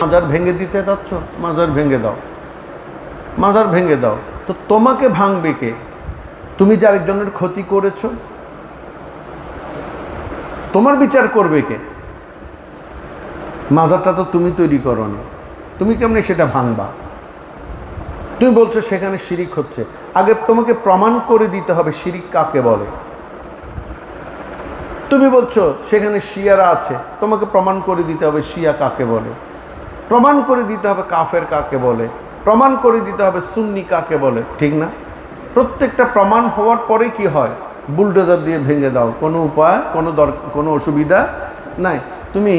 মাজার ভেঙে দিতে চাচ্ছ মাজার ভেঙে দাও। মাজার ভেঙে দাও। তো তোমাকে ভাঙবে কে? তুমি যে আরেকজনের ক্ষতি করেছ? তোমার বিচার করবে কে? মাজারটা তো তুমি তৈরি করো নি। তুমি কেমনি সেটা ভাঙবা? তুমি বলছো সেখানে শিরিক হচ্ছে। আগে তোমাকে প্রমাণ করে দিতে হবে শিরিক কাকে বলে। তুমি বলছো সেখানে শিয়ারা আছে। তোমাকে প্রমাণ করে দিতে হবে শিয়া কাকে বলে। প্রমাণ করে দিতে হবে কাফের কাকে বলে, প্রমাণ করে দিতে হবে সুন্নি কাকে বলে, ঠিক না? প্রত্যেকটা প্রমাণ হওয়ার পরে কি হয়? বুলডোজার দিয়ে ভেঙে দাও, কোনো উপায়, কোনো দর, কোনো অসুবিধা নাই। তুমি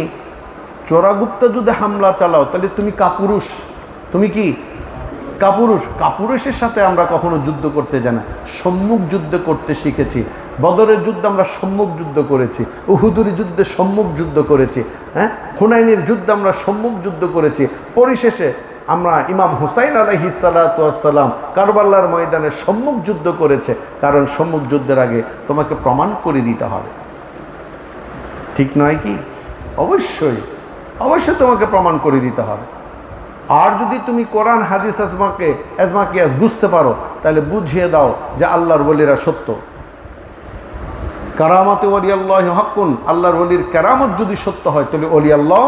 চোরাগুপ্তা যদি হামলা চালাও, তাহলে তুমি কাপুরুষ। তুমি কি কাপুরুষ, কাপুরুষের সাথে আমরা কখনো যুদ্ধ করতে জানি সম্মুখ যুদ্ধ করতে শিখেছি। বদরের যুদ্ধ আমরা সম্মুখ যুদ্ধ করেছি। উহুদুর যুদ্ধে সম্মুখ যুদ্ধ করেছি। হ্যাঁ? হুনাইনের যুদ্ধ আমরা সম্মুখ যুদ্ধ করেছি। পরিশেষে আমরা ইমাম হুসাইন আলহি সালাতাম কারবাল্লার ময়দানে সম্মুখ যুদ্ধ করেছে। কারণ সম্মুখ যুদ্ধের আগে তোমাকে প্রমাণ করে দিতে হবে। ঠিক নয় কি? অবশ্যই। অবশ্যই তোমাকে প্রমাণ করে দিতে হবে। আর যদি তুমি কোরআন, হাদিস, আজমাকে, আজমাকিয়াস বুঝতে পারো, তাহলে বুঝিয়ে দাও যে আল্লাহর বলিরা সত্য। কারামতে ওলি আল্লাহ হকুন আল্লাহর অলির কেরামত যদি সত্য হয়, তাহলে অলি আল্লাহ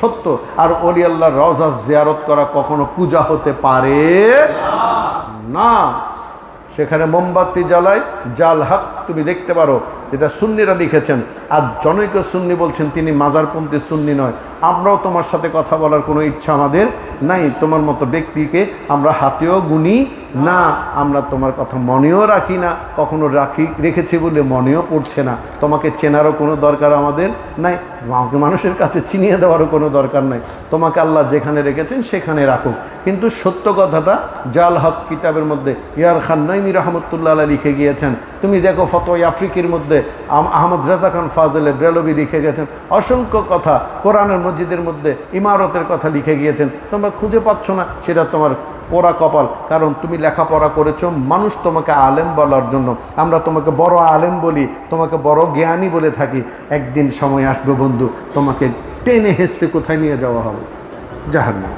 সত্য। আর অলি আল্লাহর রওজা জিয়ারত করা কখনো পূজা হতে পারে না। সেখানে মোমবাতি জ্বালায়, জাল হক তুমি দেখতে পারো যেটা সুন্নিরা লিখেছেন। আর জনৈক সুন্নি বলছেন, তিনি মাজারপন্থী সুন্নি নয়। আমরাও তোমার সাথে কথা বলার কোনো ইচ্ছা আমাদের নাই। তোমার মতো ব্যক্তিকে আমরা হাতেও গুনি না। আমরা তোমার কথা মনেও রাখি না। কখনো রাখি, রেখেছি বলে মনেও পড়ছে না। তোমাকে চেনারও কোনো দরকার আমাদের নাই। আমাকে মানুষের কাছে চিনিয়ে দেওয়ারও কোনো দরকার নাই। তোমাকে আল্লাহ যেখানে রেখেছেন সেখানে রাখুক। কিন্তু সত্য কথাটা জাল হক কিতাবের মধ্যে ইয়ার খান নৈমি রহমতুল্লাহ লিখে গিয়েছেন। তুমি দেখো ফতোয় আফ্রিকির মধ্যে আহমদ রাজা খান ফাজলে ব্রেলবি লিখে গেছেন। অসংখ্য কথা কোরআনের মসজিদের মধ্যে ইমারতের কথা লিখে গিয়েছেন। তোমরা খুঁজে পাচ্ছ না, সেটা তোমার পোড়া কপাল। কারণ তুমি লেখাপড়া করেছ, মানুষ তোমাকে আলেম বলার জন্য। আমরা তোমাকে বড় আলেম বলি, তোমাকে বড় জ্ঞানী বলে থাকি। একদিন সময় আসবে বন্ধু, তোমাকে টেনে হেসড়ে কোথায় নিয়ে যাওয়া হবে? জাহান্নাম।